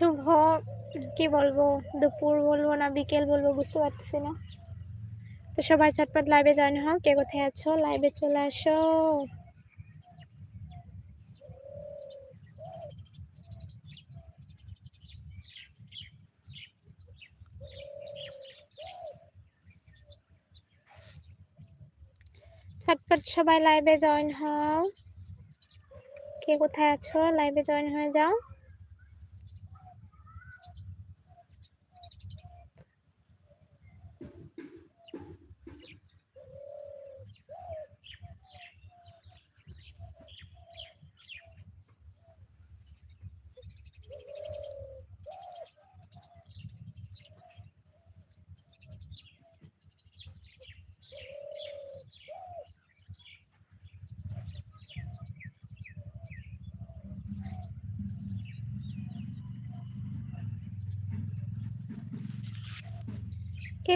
শুভ কি বলব, দুপুর বলব না, বিকেল বলব, বুঝতে পারতেছি না। তো সবাই চটপট লাইভে জয়েন হও কে কোথায় আছো? লাইভে চলে আসো। ঝটপট সবাই লাইভে জয়েন হও কে কোথায় আছো? লাইভে জয়েন হয়ে যাও।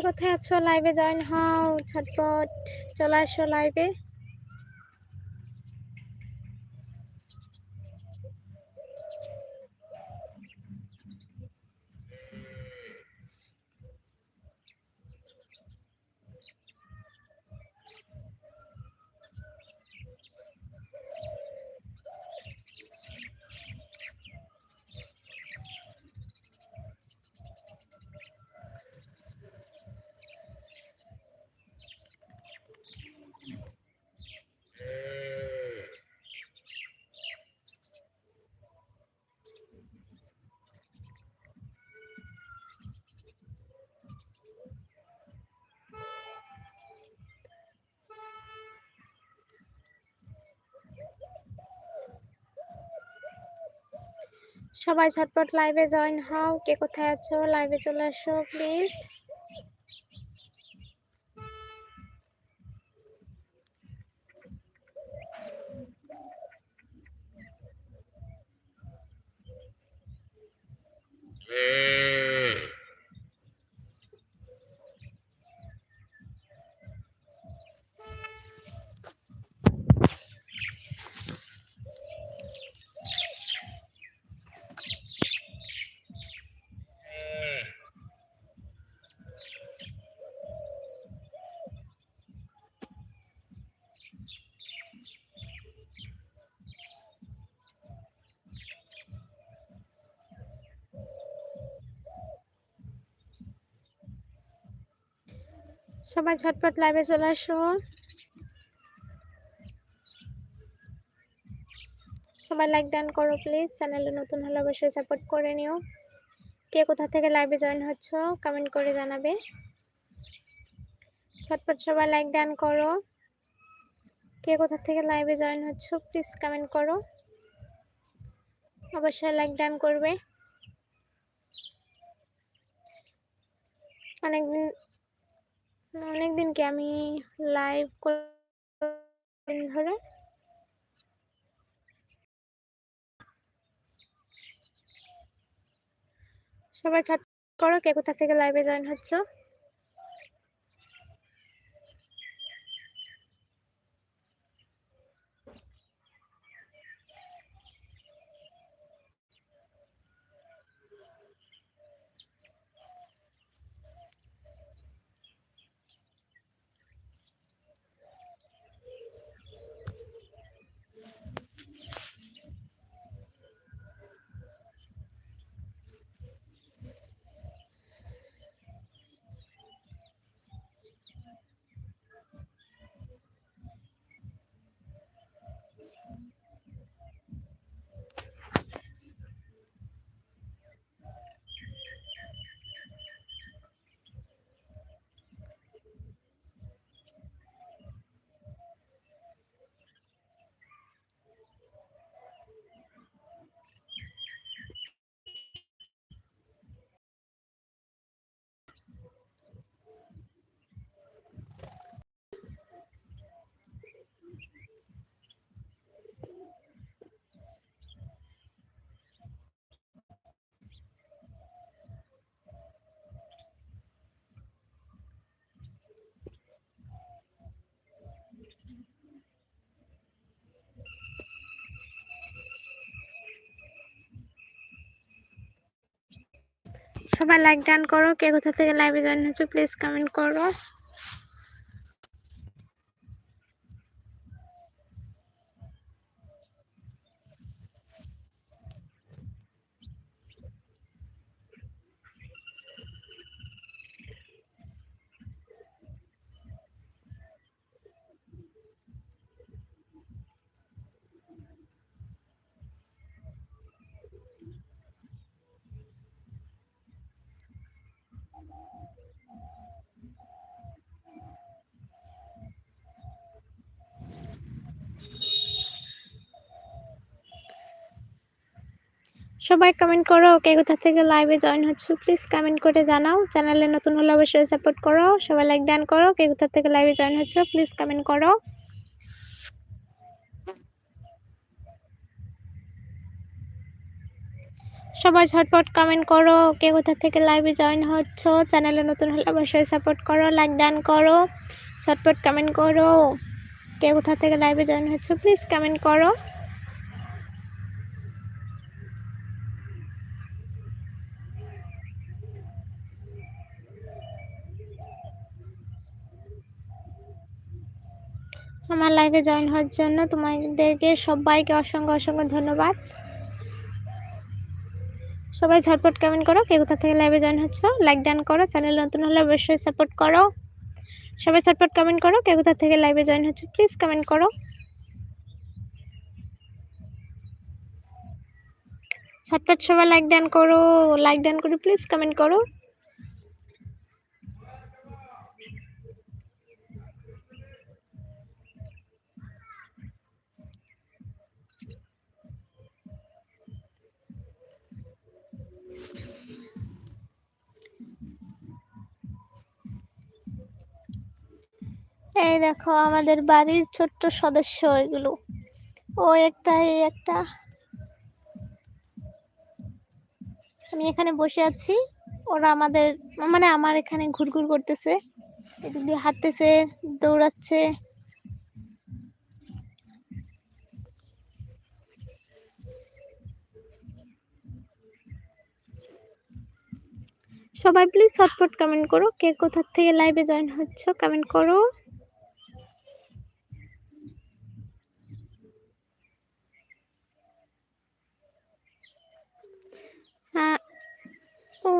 কোথায় আছো? লাইভে জয়েন হও ঝটপট চলে আসো লাইভে সবাই ঝটপট লাইভে জয়েন হও। কে কোথায় আছো? লাইভে চলে আসো প্লিজ সবাই ঝটপট লাইভে চলে আসো। সবাই লাইক ডান করো প্লিজ চ্যানেলে নতুন হলে অবশ্যই সাপোর্ট করে নিও। কে কোথা থেকে লাইভে জয়েন হচ্ছ কমেন্ট করে জানাবে। ঝটপট সবাই লাইক ডান করো। কে কোথা থেকে লাইভে জয়েন হচ্ছ প্লিজ কমেন্ট করো। অবশ্যই লাইক ডান করবে। অনেকদিন অনেকদিন কি আমি লাইভ ধরে? সবাই ছাট করো কে কোথা থেকে লাইভে জয়েন হচ্ছ? সবাই লাইক ডান করো। কে কোথা থেকে লাইভে জয়েন হচ্ছে প্লিজ কমেন্ট করো। সবাই কমেন্ট করো। কে কোথা থেকে লাইভে জয়েন হচ্ছে প্লিজ কমেন্ট করে জানাও। চ্যানেলে নতুন হলে অবশ্যই সাপোর্ট করো। সবাই লাইক ডান করো। কে কোথা থেকে লাইভে জয়েন হচ্ছে প্লিজ কমেন্ট করো। সবাই ঝটপট কমেন্ট করো, কে কোথা থেকে লাইভে জয়েন হচ্ছ। চ্যানেলে নতুন হলে অবশ্যই সাপোর্ট করো লাইক ডান করো। ঝটপট কমেন্ট করো। কে কোথা থেকে লাইভে জয়েন হচ্ছ প্লিজ কমেন্ট করো। আমার লাইভে জয়েন হওয়ার জন্য তোমাদেরকে সবাইকে অসংখ্য অসংখ্য ধন্যবাদ। সবাই ঝটপট কমেন্ট করো, কে কোথা থেকে লাইভে জয়েন হচ্ছ? লাইক ডান করো চ্যানেল নতুন হলে অবশ্যই সাপোর্ট করো। সবাই ঝটপট কমেন্ট করো, কে কোথা থেকে লাইভে জয়েন হচ্ছে? প্লিজ কমেন্ট করো। ঝটপট সবাই লাইক ডান করো লাইক ডান করো প্লিজ কমেন্ট করো। দেখো, আমাদের বাড়ির ছোট্ট সদস্য এগুলো। ও একটা এই একটা। আমি এখানে বসে আছি। ওরা আমাদের মানে আমার এখানে ঘুরঘুর করতেছে। এদিক দিয়ে হাঁটতেছে, দৌড়াচ্ছে। সবাই প্লিজ শর্টপট কমেন্ট করো। কে কোথার থেকে লাইভে জয়েন হচ্ছ কমেন্ট করো হ্যাঁ ও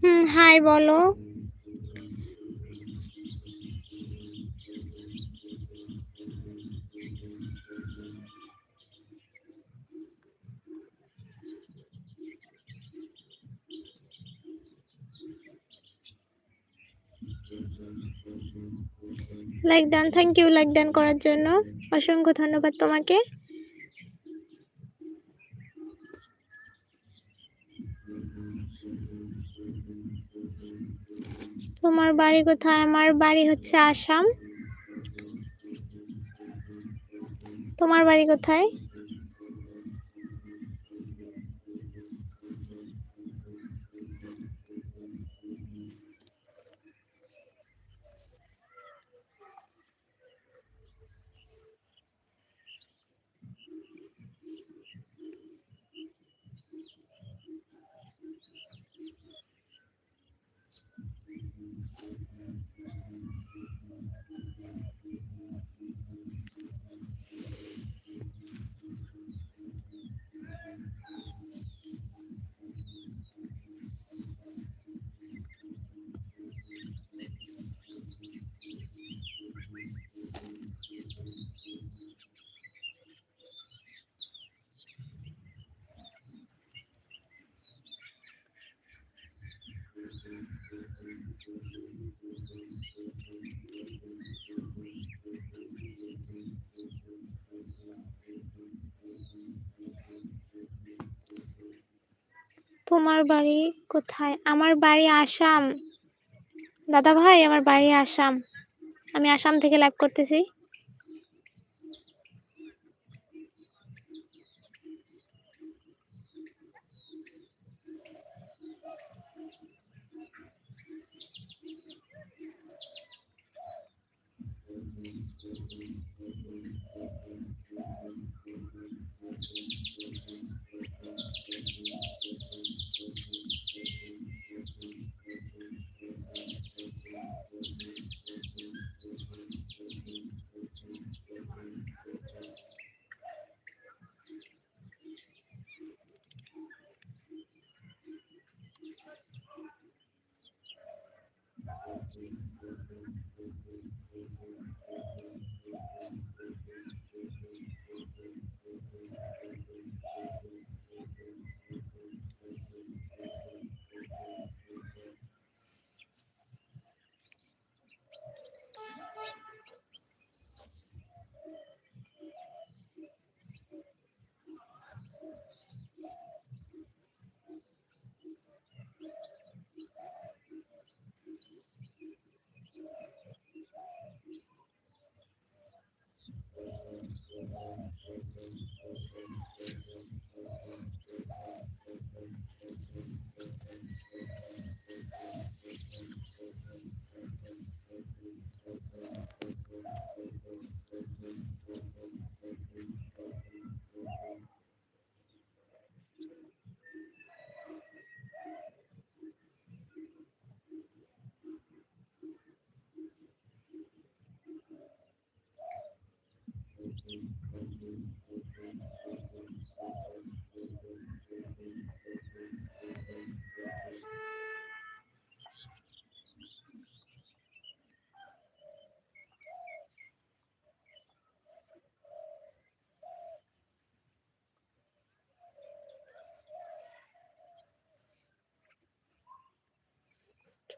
হুম হাই বলো। Like done thank you like done করার জন্য। অসংখ্য ধন্যবাদ তোমাকে। তোমার বাড়ি কোথায়? আমার বাড়ি হচ্ছে আসাম। তোমার বাড়ি কোথায়? তোমার বাড়ি কোথায়? আমার বাড়ি আসাম। দাদা ভাই, আমার বাড়ি আসাম। আমি আসাম থেকে লাইভ করতেছি।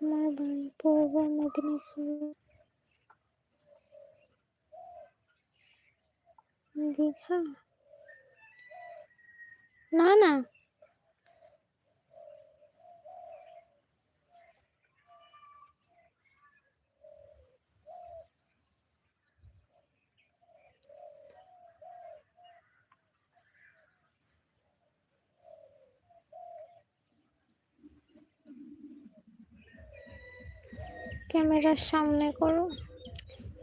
তোমার বাড়ি পূর্ব মেদিনীপুর দীঘা না না। ক্যামেরার সামনে করো।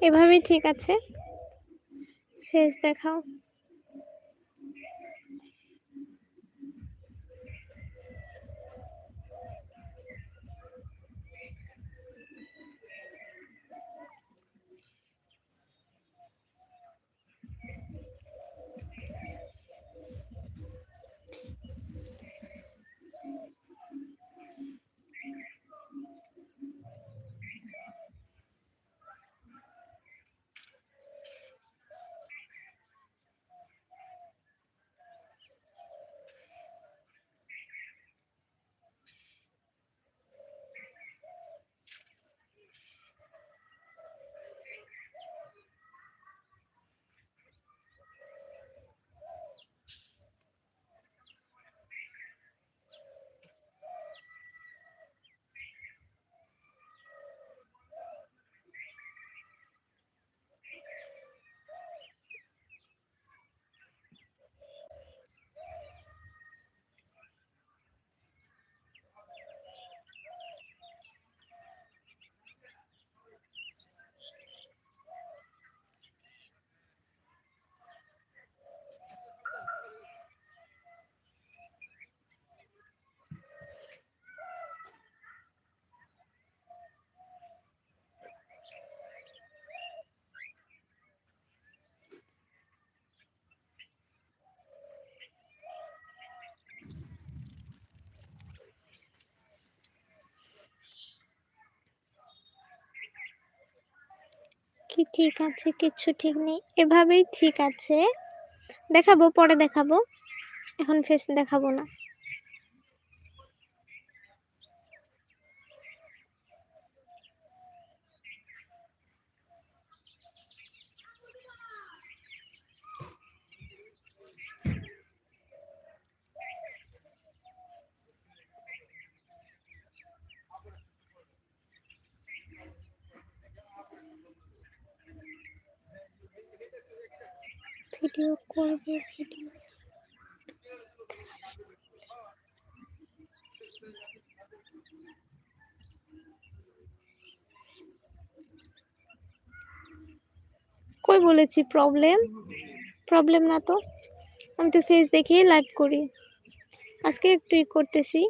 এভাবেই ঠিক আছে। ফেস দেখাও। কি ঠিক আছে কিছু ঠিক নেই। এভাবেই ঠিক আছে। দেখাবো, পরে দেখাবো। এখন ফেস দেখাবো না। ভিডিও করবে ভিডিও কই বলেছি প্রবলেম প্রবলেম না তো। আমি তো ফেস দেখিয়ে লাইভ করি। আজকে একটু করতেছি।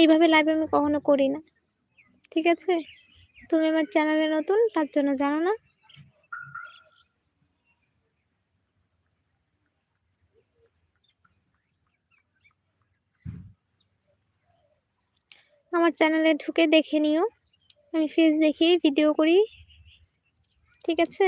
এইভাবে লাইভ আমি কখনো করি না। ঠিক আছে? তুমি আমার চ্যানেলে নতুন, তার জন্য জানো না। আমার চ্যানেলে ঢুকে দেখে নিও। আমি ফেস দেখিয়ে ভিডিও করি। ঠিক আছে?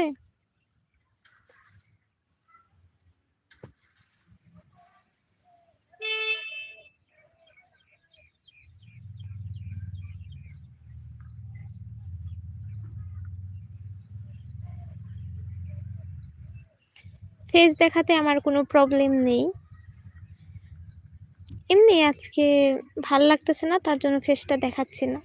ফেস দেখাতে আমার কোনো প্রবলেম নেই। এমনি আজকে। ভালো লাগতেছে না, তার জন্য ফেসটা দেখাচ্ছি না।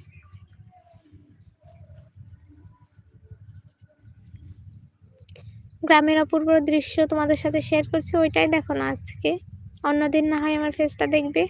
গ্রামের অপূর্ব দৃশ্য তোমাদের সাথে শেয়ার করছি, ওইটাই দেখো না আজকে। অন্যদিন না হয় আমার ফেসটা দেখবে।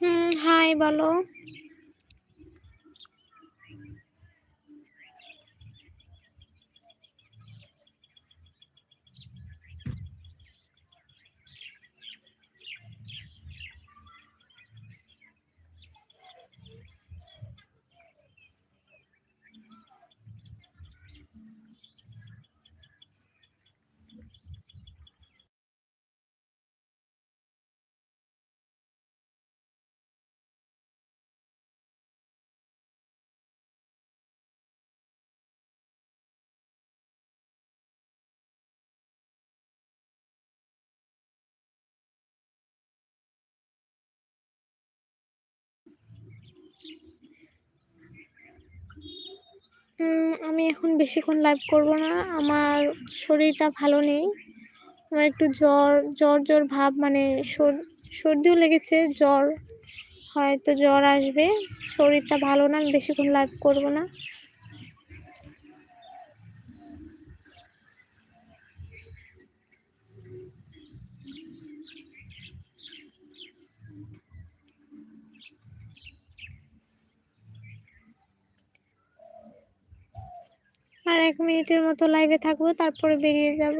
হম হাই বলো। আমি এখন বেশিক্ষণ লাইভ করব না। আমার শরীরটা ভালো নেই। আমার একটু জ্বর জ্বর জ্বর ভাব মানে সর্দিও লেগেছে, জ্বর হয়তো জ্বর আসবে। শরীরটা ভালো না, আমি বেশিক্ষণ লাইভ করব না। মিনিটের মতো লাইভে থাকব তারপরে বেরিয়ে যাব।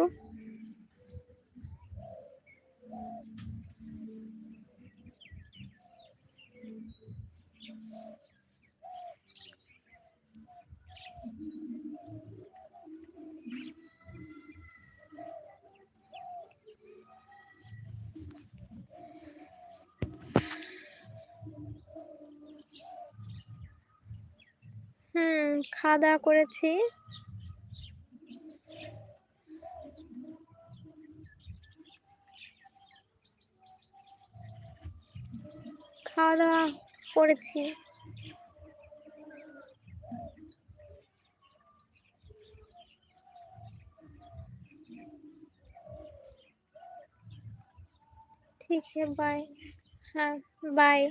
খাওয়া দাওয়া করেছি। খাওয়া দাওয়া করেছি ठीक है बाय हाँ बाय